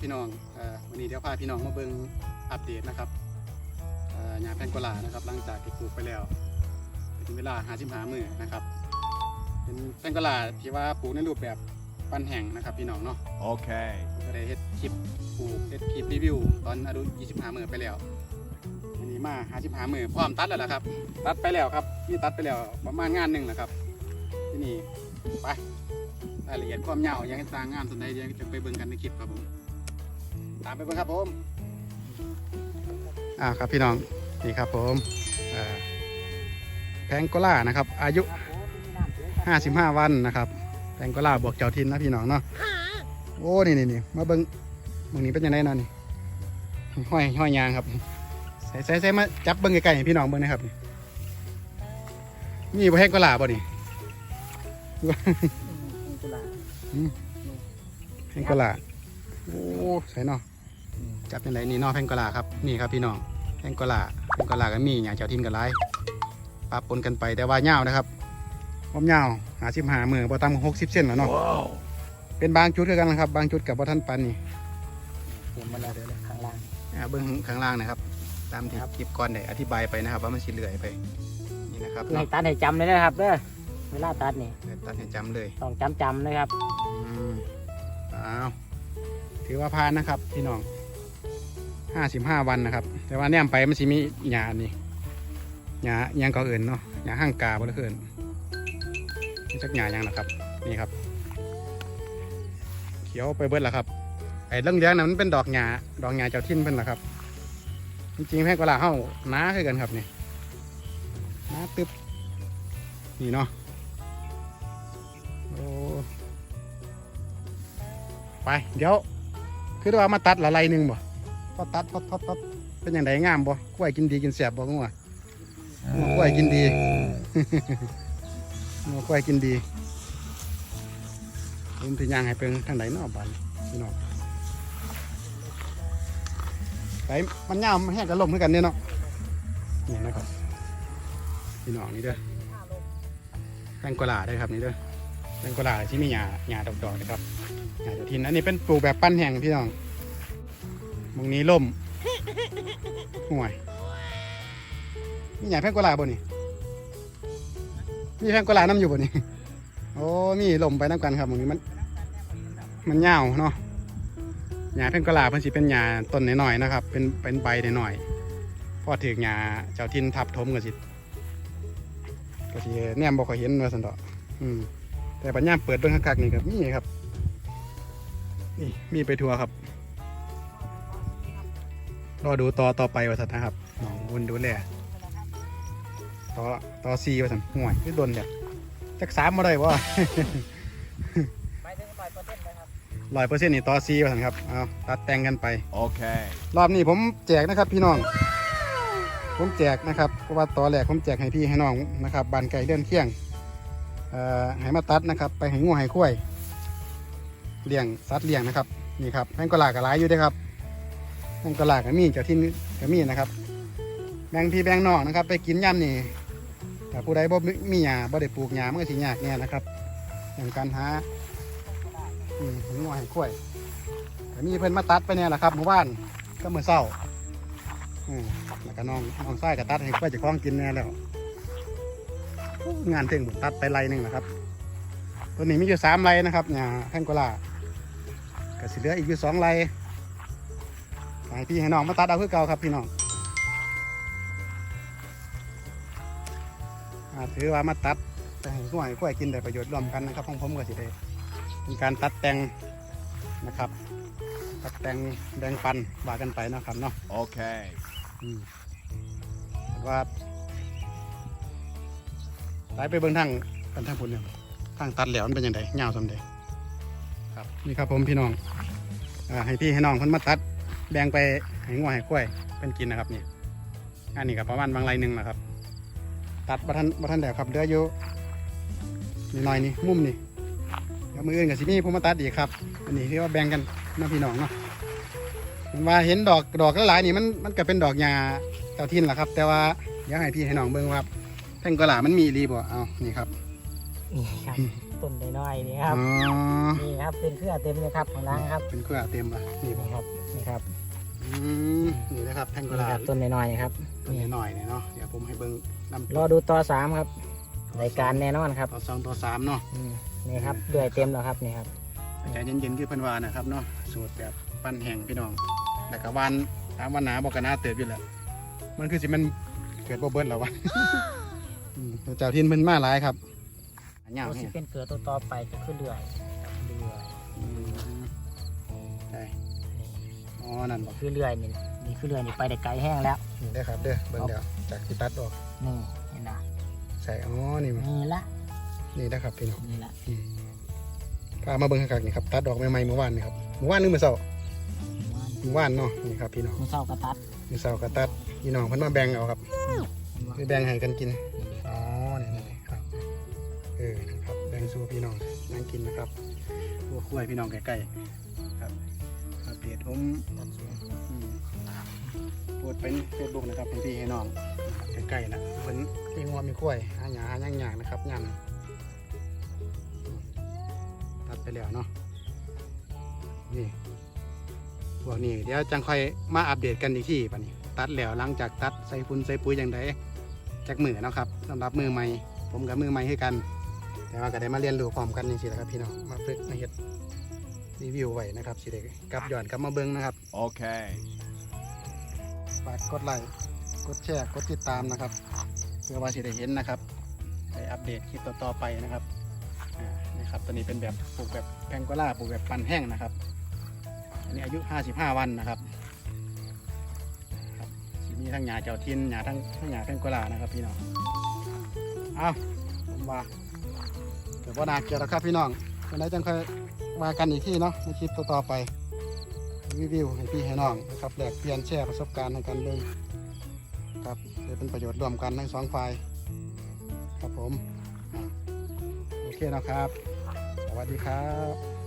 พี่น้องเอ่อวันนี้เดี๋ยวพาพี่น้องมาเบิ่งอัปเดตนะครับเอ่อหญ้าแพงโกลานะครับหลังจากที่ปลูกไปแล้วถึงเวลาหาชิมหามือนะครับ เป็นแพงโกลาที่ว่าปลูกในรูปแบบปันแห่งนะครับพี่น้องเนาะ Okay. ผมก็ได้เฮ็ดคลิปปลูกเฮ็ดคลิปรีวิว ตอนอายุ25มือไปแล้วอันนี้มาหาชิมหามือพร้อมตัดแล้วล่ะครับ ตัดไปแล้วครับนี่ตัดไปแล้วประมาณงานหนึ่งแหละครับ ที่นี่ไปรายละเอียดความยาวยังต่างงานส่วนใดยังจะไปเบิ่งกันในคลิปครับผมตามไปเบิ่งครับผมอ่าครับพี่น้องนี่ครับผมอ่าแพงโกล่านะครับ อายุ 55 วันนะครับแพงโกล่าบวกเจ้าทินนะพี่น้องเนาะโอ้นี่นี่นี่มาเบิ่งเบิ่งนี้เป็นยังไงเนาะนี่ห้อยห้อยยางครับใส่ใส่ใส่มาจับเบิ่งไกลๆให้พี่น้องเบิ่งนะครับนี่บ่แพงโกล่าบ่นี่แพงโกลาโอ้ใส่เนาะ จับยังไงนี่เนาะแพงโกลาครับนี่ครับพี่น้องแพงโกลาแพงโกลาก็มีอย่างเจ้าทินกับไรปะปนกันไปแต่ว่าเงาวนะครับความยาวหาสิบหามือบ่ต่ำกว่าหกสิบเซนแล้วเนาะ Wow. เป็นบางจุดคือกันนะครับ บางจุดกับบ่ทันปันนี่เห็นมันแล้วข้างล่างอ่าเบื้องข้างล่างนะครับตามที่ครับคลิปก่อนได้อธิบายไปนะครับ ว่ามันสิเลื่อยไปนี่นะครับให้ตัดให้จำเลยนะครับเด้อเวลาตัดนี่เดี๋ยวตัดให้จำเลยต้องจำจำนะครับอืมอ้าวถือว่าผ่านนะครับพี่น้อง ห้าสิบห้าวันนะครับ แต่ว่าแนมไปมันสิมีหยานี่หยาหยังก็อื่นเนาะหยาห้างกาบ่ละเอื่นนี่จักหยาหยังนะครับ นี่ครับ เขียวไปเบิดแล้วครับ ไอ้เรื่องเลี้ยงนั้นมันเป็นดอกหยาดอกหยาเจ้าทิ่นเพิ่นละครับ จริงๆแพงกว่าลาเฮาหนาคือกันครับนี่หนาตึบนี่เนาะโอ้ไป เดี๋ยว คือว่ามาตัดละไรหนึ่งบ่ พอตัดพอตัดตัดเป็นอย่างไรงามบ่กล้วยกินดีกินแสบบ่งัวงัวกล้วยกินดีงัวกล้วยกินดีผมถึงยางให้เป็นทางไหนเนาะบ้านพี่น้องไปมันยาวมันแห้งกระลมเหมือนกันเนี่ยเนาะนี่นะครับพี่น้องนี่เด้อแตงกวาได้อครับนี่เด้อแตงกวาที่มีหญ้าหญ้าดอกๆนะครับอาจจะทินอันนี้เป็นปลูกแบบปั้นแห้งพี่น้อง มงนี้ล่มห่วยมีใหญ่แพงกว่าลาบ่นี่มีแพงกว่าลาน้ำอยู่บ่นี่โอ้มีล่มไปน้ำกันครับมงนี้มัน มันยาวเนาะหญ้าแพงกว่าลาเพิ่นสิเป็นหญ้าต้นน้อยๆนะครับ เป็นเป็นใบน้อยๆพอถึงหญ้าเจ้าทินทับถมก็สิก็สิแนมบ่ค่อยเห็นว่าซั่นดอกอืมแต่ปัญญาเปิดเบิ่งคักๆนี่ครับมีครับ นี่มีไปทัวร์ครับ รอดูต่อต่อไปว่าสัตว์นะครับน้องวุนดูแลต่อต่อซีว่าสัตว์ห่วยคือโดนแบบจักสามมาได้วะไปถึงร้อยเปอร์เซ็นต์นะครับร้อยเปอร์เซ็นต์นี่ต่อซีว่าสัตว์ครับเอาตัดแต่งกันไป Okay. รอบนี้ผมแจกนะครับพี่น้อง ผมแจกนะครับเพราะว่าตอนแรกผมแจกให้พี่ให้น้องนะครับบานไก่เลื่อนเคียงเอ่อให้มาตัดนะครับ ไปให้งัวให้ข้วยเลี้ยงสัตว์เลี้ยงนะครับนี่ครับแมงกะลากระไรอยู่เด้วยครับ แมงกะลาดกับมีเจ้าที่นี่กมีนะครับแบงพี่แบงนองนะครับ ไปกินย่ำนี่แต่ผู้ใดบ่มีหญ้าบ่ได้ปลูกหญ้ามันก็สิยากแน่ยนะครับ อย่างการหาอืมให้งัวให้ข้วยก็มีเพิ่อนมาตัดไปเนี่ยแหละครับหมู่บ้านก็เมื่อเช้าอืมแล้วก็น้องน้องไส้ก็ตัดให้เพื่อจะคล้องกินแน่แล้วงานถึงผมตัดไปไรหนึ่งนะครับ ตัวนี้มีอยู่สามไรนะครับเนี่ยแพงโกลาก็สิเหลืออีกอยู่สองไร ให้พี่ให้น้องมาตัดเอาคือเก่าครับพี่น้องอถือว่ามาตัดไปให้กล้วยกล้วยกินได้ประโยชน์ร่วมกันนะครับของผมก็สิได้เป็นการตัดแต่งนะครับ ตัดแต่งแบ่งปันว่ากันไปเนาะครับเนาะ Okay. อืมว่าไปไปเบิ่งทางกันทางพุ่นเนี่ยทางตัดแล้วมันเป็นยังไงเงาสำเด็จครับนี่ครับผมพี่น้องอให้พี่ให้น้องเพิ่นมาตัด แบ่งไปให้งัวให้กล้วยเป็นกินนะครับนี่อันนี้ก็ประมาณบางไรหนึ่งนะครับ ตัดบัทันบัทันแล้วครับเหลืออยู่นิดหน่อยนี่มุมนี่เดี๋ยวมืออื่นกับสิมีผมมาตัดอีกครับ อันนี้ที่ว่าแบ่งกันนะพี่น้องเนาะผมว่าเห็นดอกดอกหลายๆนี่มันมันก็เป็นดอกหญ้าเจ้าทินแหละครับ แต่ว่าอยากให้พี่ให้น้องเบิ่งว่าแพงกะหลามันมีอีหรีบ่เอานี่ครับนี่ครับต้นน้อยๆนี่ครับอ๋อนี่ครับเป็นเครือเต็มเลยครับข้างล่างครับเป็นเครือเต็มอะนี่บ่นี่ครับนี่ครับ อืมนี่นะครับแทงกุนี่หลาครับบต้นน้อยๆครับต้นหน่อยๆเนี่ยเนาะเดี๋ยวผมให้เบิ่งนำรอดูต่อสามครับรายการแน่นอนครับต่อสองต่อสามเนาะอืมนี่ครับเดือยเต็มแล้วครับนี่ครับ ใจเย็นๆคือเพิ่นว่านะครับเนาะสูตรแบบปั้นแห้งพี่น้องแต่ก็วันตามวันหนาบอกกันหนาเติบอยู่แหละมันคือสิมันเกิดบ่เบิดแล้ววะ อืมเจ้าทินเพิ่นมาหลายครับอันยาวตัวแฮที่งเป็นเกลือตัวต่อไปก็คือเดือยเดือยอืมใช่ อ๋อนั่นบ่คือเดือยนี่นี่คือเดือยนี่ไปได้ไกลแห้งแล้วนี่ได้อครับเด้อเบิ่งเดี๋ยวจากที่ตัดออกนี่เห็นนะใส่อ๋อนี่มันนี่ละนี่นะครับพี่น้องนี่ละพามาเบิ่งคักๆนี่ครับตัดดอกใหม่ๆเมื่อวานนี่ครับเมื่อวานนึงมื้อเช้าเมื่อวานเนาะนี่ครับพี่น้องมือเศร้ากระตัดมื้อเช้าก็ตัดพี่น้องเพิ่นมาแบ่งเอาครับไปแบ่งให้กันกินอ๋อนี่นี่ๆครับเออนะครับแบ่งสู่พี่น้องนั่งกินนะครับพวกกล้วยพี่น้องใกล้ๆครับ อัปเดตผมตัดเป็นเฟซบุ๊กนะครับให้พี่ให้น้องใกล้ๆนะเพิ่นมีงัวมีกล้วยหาหญ้าหาหยังหยางนะครับยำตัดไปแล้วเนาะนี่พวกนี้เดี๋ยวจังค่อยมาอัปเดตกันอีกทีป่ะนี่ตัดแล้วหลังจากตัดใส่ฝุ่นใส่ปุ๋ยอย่างไรจากมือเนาะครับสำหรับมือใหม่ผมกับมือใหม่ให้กัน แต่ว่าก็ได้มาเรียนรู้พร้อมกันนี่สิแหละครับพี่น้องมาฝึกมาเฮ็ด รีวิวไว้นะครับสิได้กลับย้อนกลับมาเบิ่งนะครับ Okay. ฝากกดไลค์กดแชร์กดติดตามนะครับ เพื่อว่าจะได้เห็นนะครับได้อัปเดตคลิปต่อๆไปนะครับอ่านี่ครับตัวนี้เป็นแบบปลูกแบบแพงโกล่าปลูกแบบปันแห้งนะครับ อันนี้อายุ 55 วันนะครับครับสิมีทั้งหญ้าเจ้าทินหญ้าทั้งทั้งหญ้าแพงโกล่านะครับพี่น้องเอาผมว่าเดี๋ยวว่านาเกี่ยวแล้วครับพี่น้องวันไหนจังค่อย มากันอีกที่เนาะในคลิปต่อๆไป รีวิวให้พี่ให้น้องนะครับแลกเปลี่ยนแชร์ประสบการณ์ให้กันเลยครับจะเป็นประโยชน์ร่วมกันทั้งสองฝ่ายครับผม โอเคนะครับ สวัสดีครับ